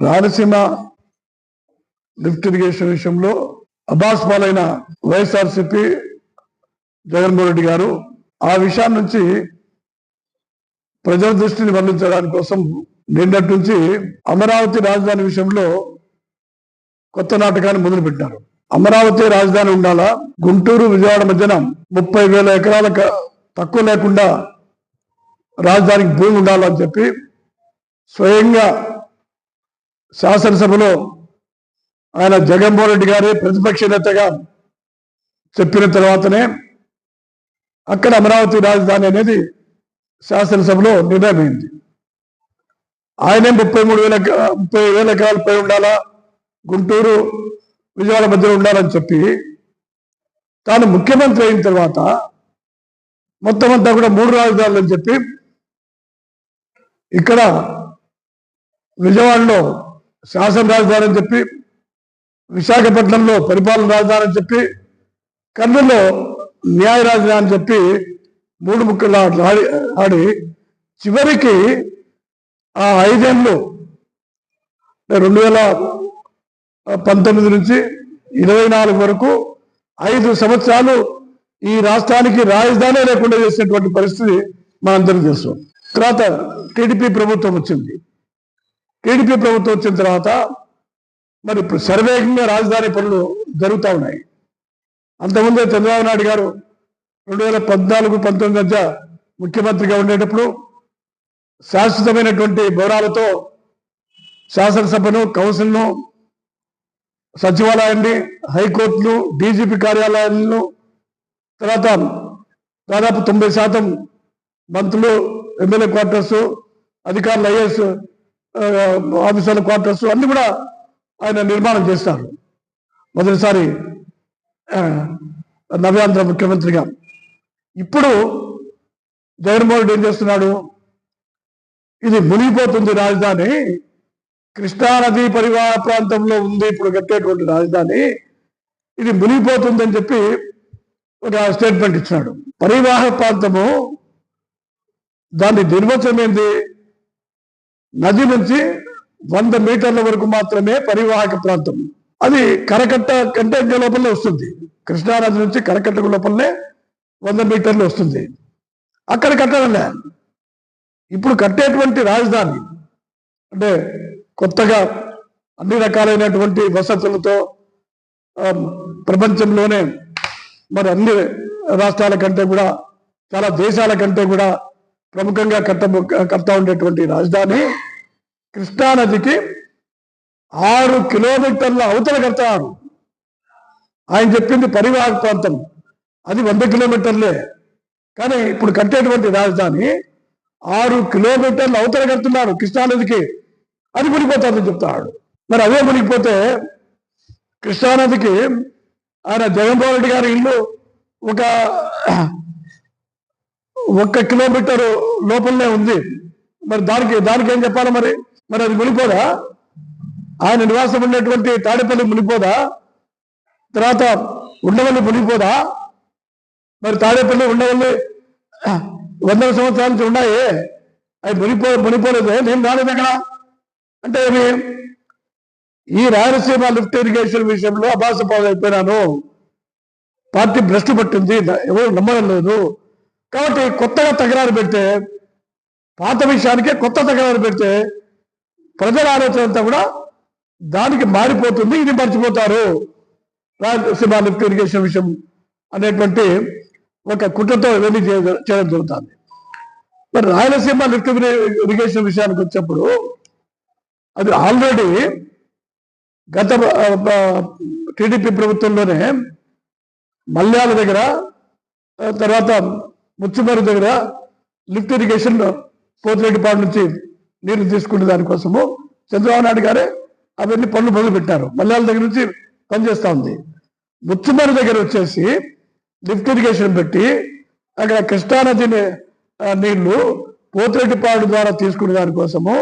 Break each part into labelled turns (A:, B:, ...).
A: Rayalaseema lift irrigation విషయంలో అబాస్ పాలైన వైఎస్ఆర్సిపి జగన్మోహన్ రెడ్డి గారు ఆ విషయం నుంచి ప్రజల దృష్టిని మళ్ళించడానికి కోసం నిన్నటి నుంచి అమరావతి రాజధాని విషయంలో కొత్త నాటకాన్ని మొదలుపెట్టారు. అమరావతి రాజధాని ఉండాలా? గుంటూరు విజయవాడ మధ్యన ముప్పై వేల ఎకరాల తక్కువ లేకుండా రాజధానికి భూమి ఉండాలని చెప్పి స్వయంగా శాసనసభలో ఆయన జగన్మోహన్ రెడ్డి గారి ప్రతిపక్ష నేతగా చెప్పిన తర్వాతనే అక్కడ అమరావతి రాజధాని అనేది శాసనసభలో నిర్ణయమైంది. ఆయనే ముప్పై మూడు వేల ముప్పై వేల ఎకరాల పై ఉండాలా గుంటూరు విజయవాడ మధ్యలో ఉండాలని చెప్పి తాను ముఖ్యమంత్రి అయిన తర్వాత మొత్తం అంతా కూడా మూడు రాజధానులు అని చెప్పి ఇక్కడ విజయవాడలో శాసన రాజధాని అని చెప్పి విశాఖపట్నంలో పరిపాలన రాజధాని అని చెప్పి కర్నూలులో న్యాయ రాజధాని అని చెప్పి మూడు ముక్కలు ఆడి ఆడి చివరికి ఆ ఐదేళ్ళు రెండు వేల పంతొమ్మిది నుంచి ఇరవై నాలుగు వరకు ఐదు సంవత్సరాలు ఈ రాష్ట్రానికి రాజధాని లేకుండా చేసినటువంటి పరిస్థితి మనందరం తెలుసు. తర్వాత టీడీపీ ప్రభుత్వం వచ్చింది. టీడీపీ ప్రభుత్వం వచ్చిన తర్వాత మరి ఇప్పుడు శరవేగంగా రాజధాని పనులు జరుగుతూ ఉన్నాయి. అంతకుముందే చంద్రబాబు నాయుడు గారు రెండు వేల పద్నాలుగు పంతొమ్మిది మధ్య ముఖ్యమంత్రిగా ఉండేటప్పుడు శాశ్వతమైనటువంటి వివరాలతో శాసనసభను కౌన్సిల్ను సచివాలయాన్ని హైకోర్టులు డీజీపీ కార్యాలయాలను తర్వాత దాదాపు తొంభై శాతం మంత్రులు ఎమ్మెల్యే క్వార్టర్స్ అధికారులు ఐఏఎస్ ఆఫీసర్ల క్వార్టర్స్ అన్ని కూడా ఆయన నిర్మాణం చేస్తారు. మొదటిసారి నవ్యాంధ్ర ముఖ్యమంత్రిగా. ఇప్పుడు జగన్మోహన్ రెడ్డి ఏం చేస్తున్నాడు? ఇది మునిగిపోతుంది రాజధాని. కృష్ణా నది పరివాహ ప్రాంతంలో ఉంది ఇప్పుడు కట్టేటువంటి రాజధాని. ఇది మునిగిపోతుందని చెప్పి ఒక స్టేట్మెంట్ ఇచ్చినాడు పరివాహ ప్రాంతము దాని నిర్వచనం ఏంది? నది నుంచి వంద మీటర్ల వరకు మాత్రమే పరివాహక ప్రాంతం. అది కరకట్ట కంటే ఇంకా లోపలనే వస్తుంది. కృష్ణా నది నుంచి కరకట్ట లోపలనే వంద మీటర్లు వస్తుంది. అక్కడ కట్టాలన్నా ఇప్పుడు కట్టేటువంటి రాజధాని అంటే కొత్తగా అన్ని రకాలైనటువంటి వసతులతో ప్రపంచంలోనే మరి అన్ని రాష్ట్రాల కంటే కూడా చాలా దేశాల కంటే కూడా ప్రముఖంగా కట్ట కడతా ఉండేటువంటి రాజధాని. కృష్ణా నదికి ఆరు కిలోమీటర్ల అవతల కడతారు. ఆయన చెప్పింది పరివాహక ప్రాంతం. అది వంద కిలోమీటర్లే. కానీ ఇప్పుడు కట్టేటువంటి రాజధాని ఆరు కిలోమీటర్లు అవతల కడుతున్నారు కృష్ణానదికి. అది మునిగిపోతుందని చెప్తాడు. మరి అదే మునిగిపోతే కృష్ణానదికి ఆయన జగన్మోహన్ రెడ్డి గారి ఇల్లు ఒక ఒక్క కిలోమీటర్ లోపలనే ఉంది. మరి దానికి దానికి ఏం చెప్పాలి మరి? మరి అది మునిపోదా? ఆయన నివాసం ఉన్నటువంటి తాడేపల్లి మునిపోదా? తర్వాత ఉండవల్లి మునిగిపోదా మరి తాడేపల్లి ఉండవల్లి వందల సంవత్సరాల నుంచి ఉన్నాయి. అవి మునిపో మునిపోలేదు. నేను రాలేదు అక్కడ? అంటే ఏమి? ఈ రాయలసీమ లిఫ్ట్ ఇరిగేషన్ విషయంలో అభాస అయిపోయినాను. పార్టీ భ్రష్టు పట్టింది. ఎవరు నమ్మడం లేదు. కాబట్టి కొత్తగా తగరారు పెడితే పాత విషయానికే కొత్త తగరారు పెడితే ప్రజల ఆలోచన అంతా కూడా దానికి మారిపోతుంది ఇది మర్చిపోతారు. రాయలసీమ లిఫ్ట్ ఇరిగేషన్ విషయం అనేటువంటి ఒక కుట్రతో ఇవన్నీ చేయడం జరుగుతుంది. మరి రాయలసీమ లిఫ్ట్ ఇరిగేషన్ విషయానికి వచ్చినప్పుడు అది ఆల్రెడీ గత టీడీపీ ప్రభుత్వంలోనే మల్యాల దగ్గర తర్వాత ముచ్చుమరి దగ్గర లిఫ్ట్ ఇరిగేషన్ పోతిరెడ్డిపాడు నుంచి నీరు తీసుకునే దానికోసము చంద్రబాబు నాయుడు గారే అవన్నీ పనులు మొదలు పెట్టారు మల్లెళ్ళ దగ్గర నుంచి పనిచేస్తా ఉంది. ముచ్చుమరి దగ్గర వచ్చేసి లిఫ్ట్ ఇరిగేషన్ పెట్టి అక్కడ కృష్ణానది నీళ్ళు పోతిరెడ్డిపాడు ద్వారా తీసుకునే దానికోసము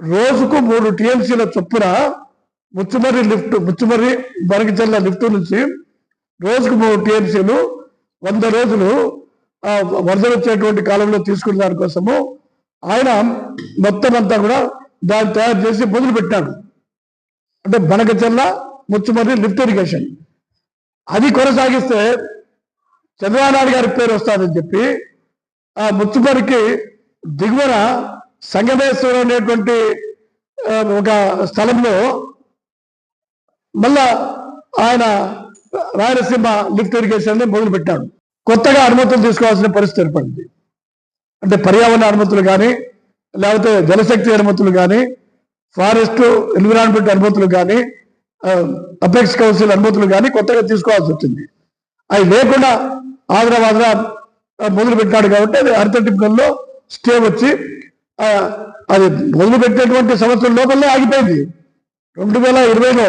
A: రోజుకు మూడు టీఎంసీల చొప్పున ముచ్చుమర్రి లిఫ్ట్ ముచ్చుమర్రి బరగచల్ల లిఫ్ట్ నుంచి రోజుకు మూడు టీఎంసీలు వంద రోజులు వరదలు వచ్చేటువంటి కాలంలో తీసుకునే దానికోసము ఆయన మొత్తం అంతా కూడా దాన్ని తయారు చేసి మొదలుపెట్టాడు అంటే బనకచెల్ల ముచ్చుమర్రి లిఫ్ట్ ఇరిగేషన్. అది కొనసాగిస్తే చంద్రబాబు గారి పేరు వస్తుందని చెప్పి ఆ ముచ్చుమర్రికి దిగువన సంగమేశ్వరం అనేటువంటి ఒక స్థలంలో మళ్ళా ఆయన రాయలసీమ లిఫ్ట్ ఇరిగేషన్ మొదలుపెట్టాడు. పెట్టాడు కొత్తగా అనుమతులు తీసుకోవాల్సిన పరిస్థితి ఏర్పడింది. అంటే పర్యావరణ అనుమతులు కానీ లేకపోతే జలశక్తి అనుమతులు కానీ ఫారెస్ట్ ఎన్విరాన్మెంట్ అనుమతులు కానీ అపెక్స్ కౌన్సిల్ అనుమతులు కానీ కొత్తగా తీసుకోవాల్సి వచ్చింది. అవి లేకుండా ఆంధ్ర వాద్ర మొదలు పెట్టాడు కాబట్టి అది అర్థటిపుల్లో స్టే వచ్చి అది మొదలు పెట్టినటువంటి సంవత్సరం లోపలనే ఆగిపోయింది. రెండు వేల ఇరవైలో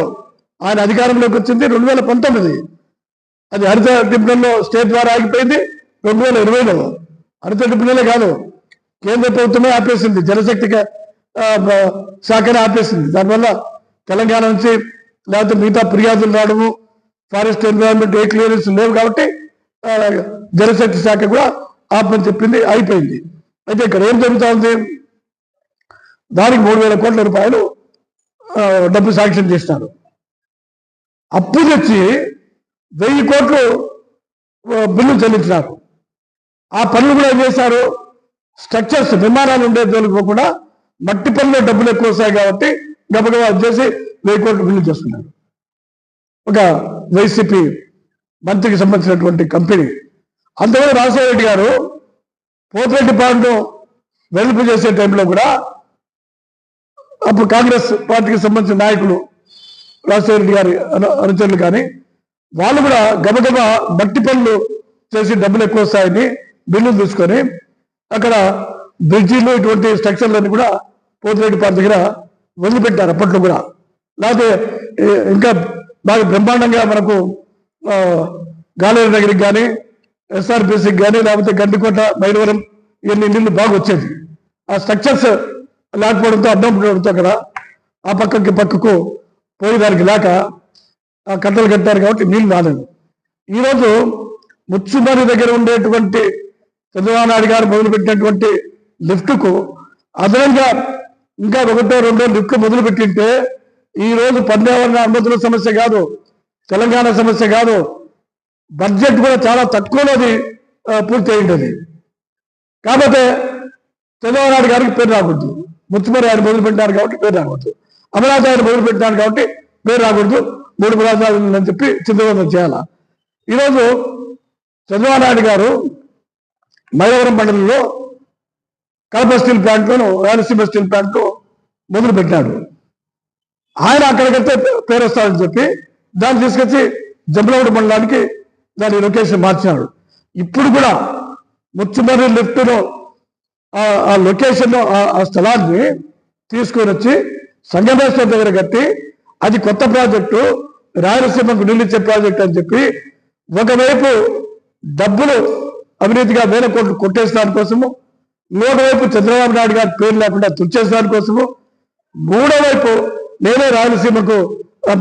A: ఆయన అధికారంలోకి వచ్చింది రెండు వేల పంతొమ్మిది. అది హరిత ట్రిబ్యునల్లో స్టే ద్వారా ఆగిపోయింది రెండు వేల ఇరవైలో. హరిత పిల్లలే కాదు. కేంద్ర ప్రభుత్వమే ఆపేసింది. జలశక్తి శాఖనే ఆపేసింది. దానివల్ల తెలంగాణ నుంచి లేకపోతే మిగతా ఫిర్యాదులు రావడము ఫారెస్ట్ ఎన్విరాన్మెంట్ ఏ క్లియరెన్స్ లేవు కాబట్టి జలశక్తి శాఖ కూడా ఆపని చెప్పింది అయిపోయింది. అయితే ఇక్కడ ఏం జరుగుతూ ఉంది? దానికి మూడు వేల కోట్ల రూపాయలు డబ్బు శాంక్షన్ చేసినారు అప్పు తెచ్చి వెయ్యి కోట్లు బిల్లు చెల్లించినారు. ఆ పనులు కూడా ఏం చేశారు? స్ట్రక్చర్స్ నిర్మాణాలు ఉండే జోలికి మట్టి పనులు డబ్బులు ఎక్కువ వస్తాయి కాబట్టి గబగబా చేసి వెయ్యి కోట్లు బిల్లు చేసుకున్నారు ఒక వైసీపీ మంత్రికి సంబంధించినటువంటి కంపెనీ. అంతవరకు రాజశేఖర రెడ్డి గారు పోతిరెడ్డి పాండు వెలుపు చేసే టైంలో కూడా అప్పుడు కాంగ్రెస్ పార్టీకి సంబంధించిన నాయకులు రాజశేఖర రెడ్డి గారి అనుచరులు కానీ వాళ్ళు కూడా గబగబా మట్టి పనులు చేసి డబ్బులు ఎక్కువ వస్తాయని బిల్లులు తీసుకొని అక్కడ బ్రిడ్జిలో ఇటువంటి స్ట్రక్చర్లన్నీ కూడా పోతిరెడ్డి పార్టీ దగ్గర వదిలిపెట్టారు అప్పట్లో కూడా. లేకపోతే ఇంకా బాగా బ్రహ్మాండంగా మనకు గాలేరు దగ్గరికి కానీ ఎస్ఆర్పిసికి కానీ లేకపోతే గండికోట మైలవరం ఇవన్నీ నీళ్ళు బాగా వచ్చేది ఆ స్ట్రక్చర్స్ లేకపోవడంతో అడ్డం పడడంతో అక్కడ ఆ పక్కకి పక్కకు పోయేదానికి లేక ఆ కట్టలు కట్టారు కాబట్టి నీళ్ళు రాలేదు. ఈరోజు ముచ్చుమరి దగ్గర ఉండేటువంటి చంద్రబాబు నాయుడు గారు మొదలుపెట్టినటువంటి లిఫ్ట్కు అదనంగా ఇంకా ఒకటో రెండో లిఫ్ట్ మొదలుపెట్టింటే ఈరోజు ఈ రోజు పర్యావరణ అనుమతుల సమస్య కాదు తెలంగాణ సమస్య కాదు బడ్జెట్ కూడా చాలా తక్కువలోది పూర్తి అయింటుంది కాకపోతే చంద్రబాబు నాయుడు గారికి పేరు రాకూడదు. ముత్తుమరి ఆయన మొదలుపెట్టారు కాబట్టి పేరు రాకూడదు. అమరావతి ఆయన మొదలుపెట్టారు కాబట్టి పేరు రాకూడదు. మూడు ప్రాంతాలు అని చెప్పి చంద్రబాబు చేయాల? ఈరోజు చంద్రబాబు నాయుడు గారు మైలవరం మండలంలో కడప స్టీల్ ప్లాంట్లోను రాయలసీమ స్టీల్ ప్లాంట్ మొదలు పెట్టినాడు ఆయన అక్కడికైతే పేరు వస్తాడని చెప్పి దాన్ని తీసుకొచ్చి జంబలగూడ మండలానికి దాని లొకేషన్ మార్చినాడు. ఇప్పుడు కూడా ముచ్చుమర్రి లిఫ్ట్లో ఆ- లొకేషన్ ఆ స్థలాన్ని తీసుకొని వచ్చి సంగమేశ్వర దగ్గర కట్టి అది కొత్త ప్రాజెక్టు రాయలసీమకు నిలిచే ప్రాజెక్ట్ అని చెప్పి ఒకవైపు డబ్బులు అవినీతిగా వేల కోట్లు కొట్టేసిన కోసము మూడవైపు చంద్రబాబు నాయుడు గారి పేరు లేకుండా తుడిచేసిన కోసము మూడవైపు నేనే రాయలసీమకు ఆ,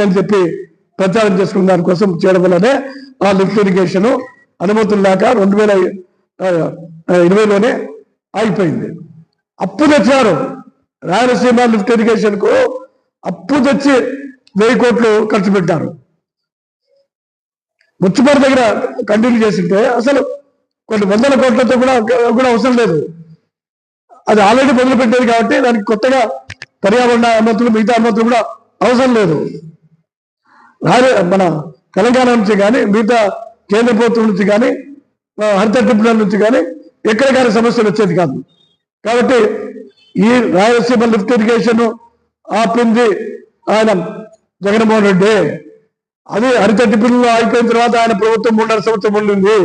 A: అని చెప్పి ప్రచారం చేసుకున్న దానికోసం చేయడం వల్లనే ఆ లిఫ్ట్ ఇరిగేషన్ అనుమతులు లేక రెండు వేల ఇరవైలోనే ఆగిపోయింది. అప్పు తెచ్చారు రాయలసీమ లిఫ్ట్ ఇరిగేషన్కు అప్పు తెచ్చి వెయ్యి కోట్లు ఖర్చు పెట్టారు. ముచ్చుమరి దగ్గర కంటిన్యూ చేసింటే అసలు కొన్ని వందల కోట్లతో కూడా కూడా అవసరం లేదు. అది ఆల్రెడీ మొదలు పెట్టేది కాబట్టి దానికి కొత్తగా పర్యావరణ అనుమతులు మిగతా అనుమతులు కూడా అవసరం లేదు. మన తెలంగాణ నుంచి కానీ మిగతా కేంద్ర ప్రభుత్వం నుంచి కానీ హరిత ట్రిబ్యునల్ నుంచి కానీ ఎక్కడ కానీ సమస్యలు వచ్చేది కాదు. కాబట్టి ఈ రాయలసీమ లిఫ్ట్ ఇరిగేషన్ ఆపింది ఆయన జగన్మోహన్ రెడ్డి. అదే హరిత పిల్లలు అయిపోయిన తర్వాత ఆయన ప్రభుత్వం మూడున్నర సంవత్సరం ఉండింది.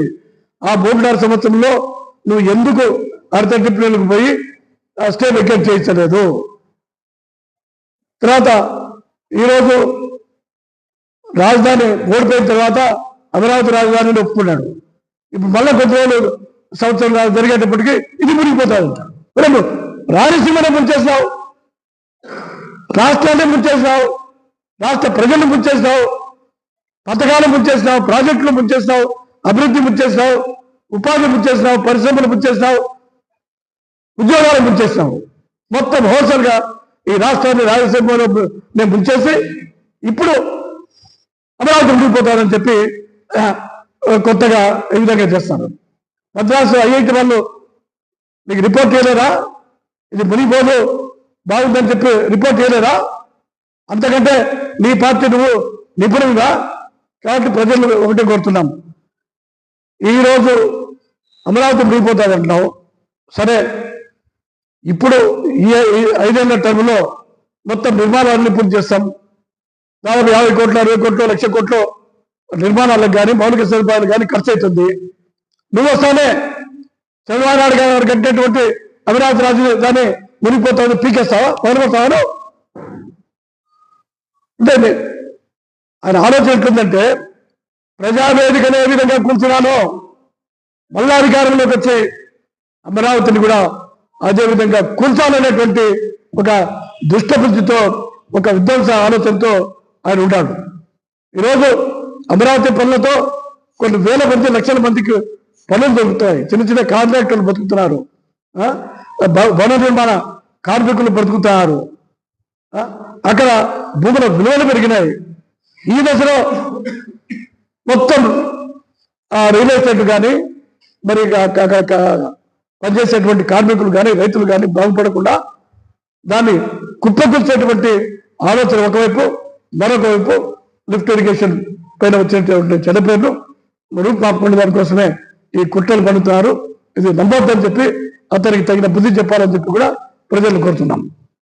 A: ఆ మూడున్నర సంవత్సరంలో నువ్వు ఎందుకు హరిత పిల్లలకు పోయి ఆ స్టే వెకేట్ చేయించలేదు? తర్వాత ఈరోజు రాజధాని ఓడిపోయిన తర్వాత అమరావతి రాజధానిని ఒప్పుకున్నాడు. ఇప్పుడు మళ్ళీ కొద్ది రోజులు సంవత్సరం జరిగేటప్పటికీ జరిగేటప్పటికి ఇది మునిగిపోతాడంట మరి నువ్వు రాయలసీమనే ముంచేసినావు రాష్ట్రాన్ని ముంచేసినావు రాష్ట్ర ప్రజలను ముంచేసినావు పథకాలు ముంచేసినావు ప్రాజెక్టులు ముంచేసినావు అభివృద్ధి ముంచేసినావు ఉపాధి ముంచేసినావు పరిశ్రమలు ముంచేసినావు ఉద్యోగాలు ముంచేసినావు మొత్తం హోల్సేల్గా ఈ రాష్ట్రాన్ని రాయలసీమలో నేను ముంచేసి ఇప్పుడు అమరావతి ఉండిపోతారని చెప్పి కొత్తగా ఈ విధంగా చేస్తారు మద్రాసు ఐఐటి వాళ్ళు నీకు రిపోర్ట్ చేయలేరా ఇది మునిగిపోదు బాగుందని చెప్పి రిపోర్ట్ చేయలేరా అంతకంటే నీ పార్టీ నువ్వు నిపుణుడుగా కాబట్టి ప్రజలు ఒకటే కోరుతున్నాం. ఈరోజు అమరావతి మునిగిపోతాదంటున్నావు సరే ఇప్పుడు ఈ ఐదేళ్ళ టైంలో మొత్తం నిర్మాణాలన్నీ పూర్తి చేస్తాం. దాదాపు యాభై కోట్లు అరవై కోట్లు లక్ష కోట్లు నిర్మాణాలకు కానీ మౌలిక సదుపాయాలు కానీ ఖర్చు అవుతుంది నువ్వు వస్తానే చంద్రబాబు నాయుడు గారు కట్టినటువంటి అమరావతి రాజధాని మునిగిపోతావు పీకేస్తావా? పౌరవస్తావా అంటే ఆయన ఆలోచన ఎట్లుందంటే ప్రజావేదికను ఏ విధంగా కూర్చున్నానో. మళ్ళా అధికారంలోకి వచ్చి అమరావతిని కూడా అదే విధంగా కూర్చాలనేటువంటి ఒక దుష్టబుద్ధితో ఒక విధ్వంస ఆలోచనతో ఆయన ఉంటాడు ఈరోజు అమరావతి పనులతో కొన్ని వేల మంది లక్షల మందికి పనులు దొరుకుతాయి చిన్న చిన్న కాంట్రాక్టర్లు బతుకుతున్నారు. ఆ? భవన నిర్మాణ కార్మికులు బ్రతుకుతున్నారు అక్కడ భూముల విలువలు పెరిగినాయి. ఈ దశలో మొత్తం ఆ రియల్ ఎస్టేట్ కానీ మరి పనిచేసేటువంటి కార్మికులు కానీ రైతులు కానీ బాగుపడకుండా దాన్ని కుప్పకూర్చేటువంటి ఆలోచన ఒకవైపు మరొక వైపు లిఫ్ట్ ఇరిగేషన్ పైన వచ్చినటువంటి చెడపేర్లు రూపుమాపకుండా దానికోసమే ఈ కుట్రలు పడుతున్నారు ఇది నమ్మొద్దని చెప్పి అతనికి తగిన బుద్ధి చెప్పాలని చెప్పి కూడా ప్రజలు కోరుతున్నాం.